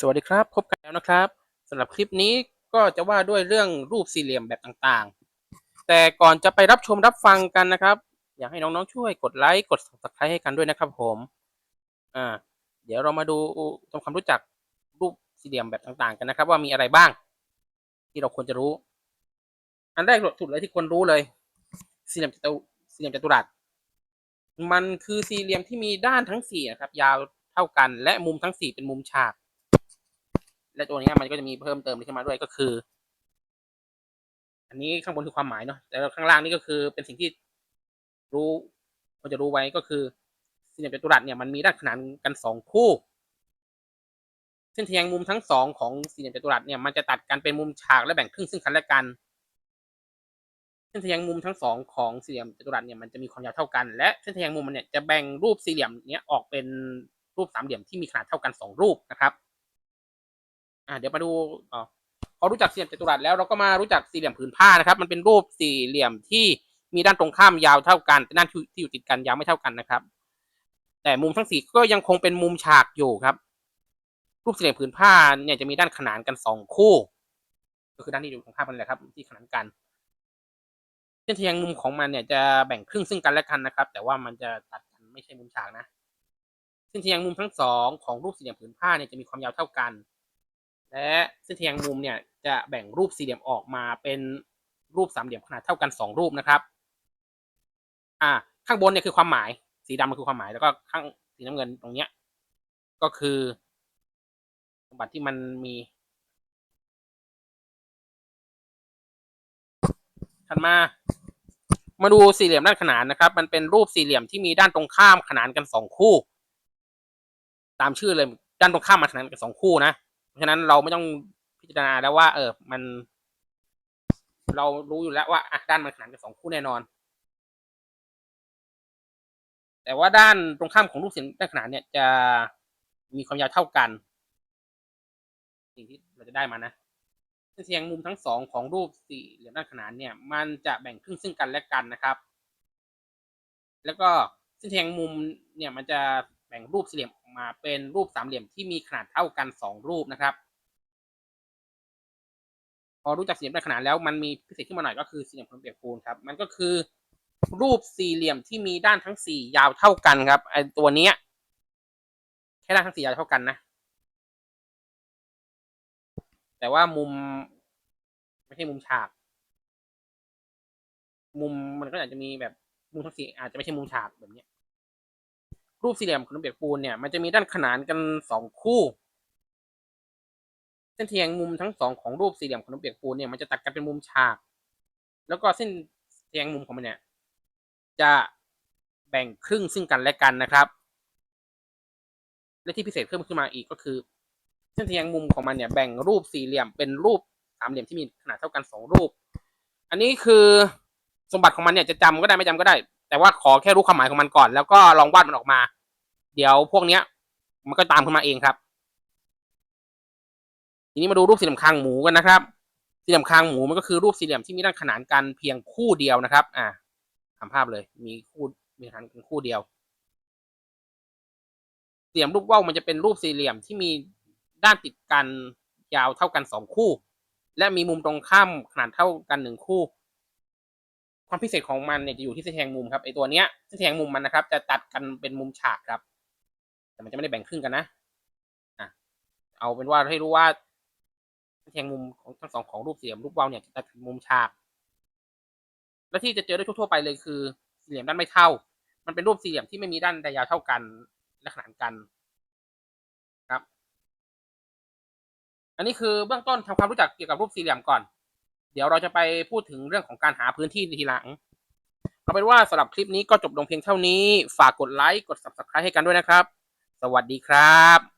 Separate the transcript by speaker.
Speaker 1: สวัสดีครับพบกันแล้วนะครับสำหรับคลิปนี้ก็จะว่าด้วยเรื่องรูปสี่เหลี่ยมแบบต่างๆ แต่ก่อนจะไปรับชมรับฟังกันนะครับ อยากให้น้องๆช่วยกดไลค์กด subscribe ให้กันด้วยนะครับผมอ่าเดี๋ยวเรามาดูทำความรู้จักรูปสี่เหลี่ยมแบบต่าง ๆ กันนะครับ ว่ามีอะไรบ้าง ที่เราควรจะรู้ อันแรกสุดเลยที่ควรรู้เลย สี่เหลี่ยมจัตุสี่เหลี่ยมจัตุรัสมันคือสี่เหลี่ยมที่มีด้านทั้งสี่นะครับ ยาวเท่ากัน และมุมทั้งสี่เป็นมุมฉาก และตัวนี้มันก็จะมีเพิ่มเติมขึ้นมาด้วยก็คือ อันนี้ข้างบนคือความหมายเนาะแต่ข้างล่างนี่ก็คือเป็นสิ่งที่รู้ควรจะรู้ไว้ก็คือสี่เหลี่ยมจัตุรัสเนี่ยมันมีด้านขนานกันสองคู่เส้นแทงมุมทั้งสองของสี่เหลี่ยมจัตุรัสเนี่ยมันจะตัดกันเป็นมุมฉากและแบ่งครึ่งซึ่งกันและกันเส้นทะแยงมุมทั้งสองของสี่เหลี่ยมจัตุรัสเนี่ยมันจะมีความยาวเท่ากันและเส้นทะแยงมุมมันเนี่ยจะแบ่งรูปสี่เหลี่ยมเนี้ยออกเป็นรูปสามเหลี่ยมที่มีขนาดเท่ากันสองรูปนะครับ อ่าเดี๋ยวมาดูอ๋อพอรู้จักสี่เหลี่ยมจัตุรัสแล้วเราก็มารู้จักสี่เหลี่ยมผืนผ้านะครับ มันเป็นรูปสี่เหลี่ยมที่มีด้านตรงข้ามยาวเท่ากันแต่ด้านที่อยู่ติดกันยาวไม่เท่ากันนะครับ แต่มุมทั้งสี่ก็ยังคงเป็นมุมฉากอยู่ครับ รูปสี่เหลี่ยมผืนผ้าเนี่ยจะมีด้านขนานกันสองคู่ ก็คือด้านที่อยู่ตรงข้ามกันแหละครับ ที่ขนานกันเส้นทะแยงมุมของมันเนี่ยจะแบ่งครึ่งซึ่งกันและกันนะครับ แต่ว่ามันจะตัดกันไม่ใช่มุมฉากนะเส้นทะแยงมุมทั้งสองของรูปสี่เหลี่ยมผืนผ้าเนี่ยจะมีความยาวเท่ากัน และเส้นทะแยงมุมเนี่ยจะแบ่งรูปสี่เหลี่ยมออกมาเป็นรูปสามเหลี่ยมขนาดเท่ากันสองรูปนะครับ อ่า ข้างบนเนี่ยคือความหมาย สีดำมันคือความหมายแล้วก็ข้างสีน้ำเงินตรงเนี้ย ก็คือสมบัติที่มันมีถัดมา มาดูสี่เหลี่ยมด้านขนานนะครับ มันเป็นรูปสี่เหลี่ยมที่มีด้านตรงข้ามขนานกันสองคู่ ตามชื่อเลยด้านตรงข้ามมาขนานกันสองคู่นะ เพราะฉะนั้นเราไม่ต้องพิจารณาแล้วว่า เออ มัน เรารู้อยู่แล้วว่าอะด้านมันขนานกันสองคู่แน่นอน แต่ว่าด้านตรงข้ามของรูปสี่เหลี่ยมด้านขนานเนี่ยจะมีความยาวเท่ากัน สิ่งที่เราจะได้มานะเส้นทะแยงมุมทั้งสองของรูปสี่เหลี่ยมด้านขนานเนี่ย มันจะแบ่งครึ่งซึ่งกันและกันนะครับ แล้วก็เส้นทะแยงมุมเนี่ยมันจะ บ่งรูปสี่เหลี่ยมออกมาเป็นรูปสามเหลี่ยมที่มีขนาดเท่ากันสองรูปนะครับ พอรู้จักสี่เหลี่ยมด้านขนานแล้วมันมีพิเศษขึ้นมาหน่อยก็คือสี่เหลี่ยมคนเปียกปูนครับ มันก็คือรูปสี่เหลี่ยมที่มีด้านทั้งสี่ยาวเท่ากันครับไอตัวเนี้ยแค่ด้านทั้งสี่ยาวเท่ากันนะ แต่ว่ามุมไม่ใช่มุมฉาก มุมมันก็อาจจะมีแบบมุมทั้งสี่อาจจะไม่ใช่มุมฉากแบบเนี้ย รูปสี่เหลี่ยมขนมเปียกปูนเนี่ยมันจะมีด้านขนานกันสองคู่ เส้นเทียงมุมทั้งสองของรูปสี่เหลี่ยมขนมเปียกปูนเนี่ยมันจะตัดกันเป็นมุมฉาก แล้วก็เส้นเทียงมุมของมันเนี่ย จะแบ่งครึ่งซึ่งกันและกันนะครับ และที่พิเศษเพิ่มขึ้นมาอีกก็คือ เส้นเทะแยงมุมของมันเนี่ยแบ่งรูปสี่เหลี่ยมเป็นรูปสามเหลี่ยมที่มีขนาดเท่ากันสองรูป อันนี้คือสมบัติของมันเนี่ยจะจำก็ได้ไม่จำก็ได้ แต่ว่าขอแค่รู้ความหมายของมันก่อน แล้วก็ลองวาดมันออกมา เดี๋ยวพวกเนี้ย มันก็ตามขึ้นมาเองครับ ทีนี้มาดูรูปสี่เหลี่ยมคางหมูกันนะครับ สี่เหลี่ยมคางหมูมันก็คือรูปสี่เหลี่ยมที่มีด้านขนานกันเพียงคู่เดียวนะครับ อ่าทำภาพเลย มีคู่มีขนานกันคู่เดียว สี่เหลี่ยมรูปว่าวมันจะเป็นรูปสี่เหลี่ยมที่มีด้านติดกันยาวเท่ากันสองคู่ และมีมุมตรงข้ามขนาดเท่ากันหนึ่งคู่ ความพิเศษของมันเนี่ยจะอยู่ที่เส้นแทงมุมครับไอตัวเนี้ยเส้นแทงมุมมันนะครับ จะตัดกันเป็นมุมฉากครับ แต่มันจะไม่ได้แบ่งครึ่งกันนะอะเอาเป็นว่าให้รู้ว่าเส้นแทงมุมของทั้งสองของรูปสี่เหลี่ยมรูปว่าวเนี่ยจะตัดเป็นมุมฉาก และที่จะเจอได้ทั่วๆไปเลยคือสี่เหลี่ยมด้านไม่เท่า มันเป็นรูปสี่เหลี่ยมที่ไม่มีด้านใดยาวเท่ากันและขนานกันครับ อันนี้คือเบื้องต้นทำความรู้จักเกี่ยวกับรูปสี่เหลี่ยมก่อน เดี๋ยวเราจะไปพูดถึงเรื่องของการหาพื้นที่ในทีหลัง เอาเป็นว่าสำหรับคลิปนี้ก็จบลงเพียงเท่านี้ ฝากกดไลค์ กด subscribe ให้กันด้วยนะครับ สวัสดีครับ